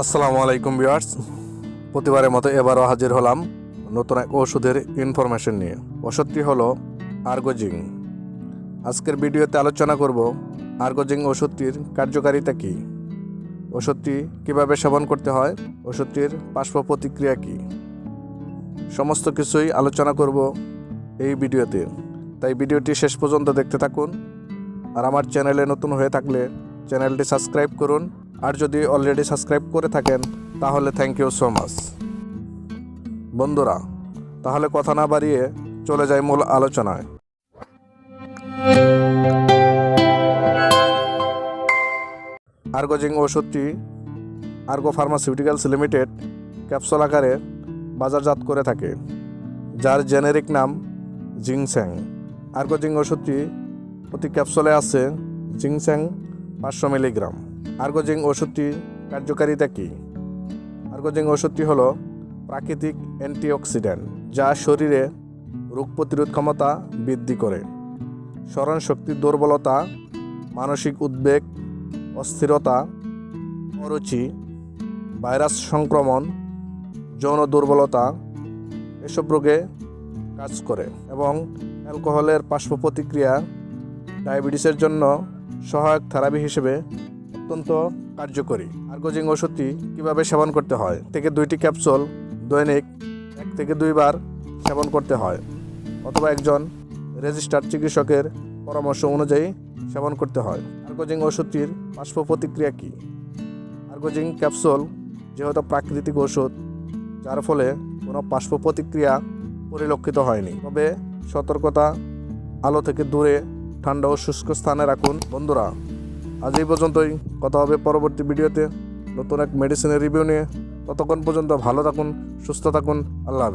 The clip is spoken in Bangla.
আসসালামু আলাইকুম ভিউয়ার্স। প্রতিবারের মতো এবারও হাজির হলাম নতুন এক ওষুধের ইনফরমেশন নিয়ে। ওষুধটি হলো আর্গোজিং আজকের ভিডিওতে আলোচনা করব আর্গোজিং ওষুধটির কার্যকারিতা কী? ওষুধটি কীভাবে সেবন করতে হয়? ওষুধটির পার্শ্ব প্রতিক্রিয়া কী? সমস্ত কিছুই আলোচনা করব এই ভিডিওতে। তাই ভিডিওটি শেষ পর্যন্ত দেখতে থাকুন। আর আমার চ্যানেলে নতুন হয়ে থাকলে চ্যানেলটি সাবস্ক্রাইব করুন। আর যদি অলরেডি সাবস্ক্রাইব করে থাকেন, তাহলে থ্যাংক ইউ সো মাচ বন্ধুরা, তাহলে কথা না বাড়িয়ে চলে যাই মূল আলোচনায়। আর্গোজিং ওষুধটি আর্গো ফার্মাসিউটিক্যালস লিমিটেড ক্যাপসুল আকারে বাজারজাত করে থাকে, যার জেনেরিক নাম জিংস্যাং আর্গোজিং ওষুধটি প্রতি ক্যাপসুলে আছে জিংস্যাং পাঁচশো মিলিগ্রাম। আর্গোজিং ওষুধটি কার্যকারিতা কী? আর্গোজিং ওষুধটি হলো প্রাকৃতিক অ্যান্টিঅক্সিডেন্ট, যা শরীরে রোগ প্রতিরোধ ক্ষমতা বৃদ্ধি করে। স্মরণ শক্তির দুর্বলতা, মানসিক উদ্বেগ, অস্থিরতা, অরুচি, ভাইরাস সংক্রমণ, যৌন দুর্বলতা, এসব রোগে কাজ করে এবং অ্যালকোহলের পার্শ্ব প্রতিক্রিয়া ডায়াবেটিসের জন্য সহায়ক থেরাপি হিসেবে অত্যন্ত কার্যকরী। আর্গোজিং ওষুধটি কীভাবে সেবন করতে হয়? থেকে দুইটি ক্যাপসুল দৈনিক এক থেকে দুইবার সেবন করতে হয়। অথবা একজন রেজিস্টার্ড চিকিৎসকের পরামর্শ অনুযায়ী সেবন করতে হয়। আর্গোজিং ওষুধটির পার্শ্ব প্রতিক্রিয়া কী আর্গোজিং ক্যাপসুল যেহেতু প্রাকৃতিক ওষুধ, যার ফলে কোনো পার্শ্ব প্রতিক্রিয়া পরিলক্ষিত হয়নি। তবে সতর্কতা আলো থেকে দূরে, ঠান্ডা ও শুষ্ক স্থানে রাখুন। বন্ধুরা আজ এই পর্যন্তই। কথা হবে পরবর্তী ভিডিওতে। নতুন এক মেডিসিনের রিভিউ নিয়ে। ততক্ষণ পর্যন্ত ভালো থাকুন, সুস্থ থাকুন। আল্লাহ।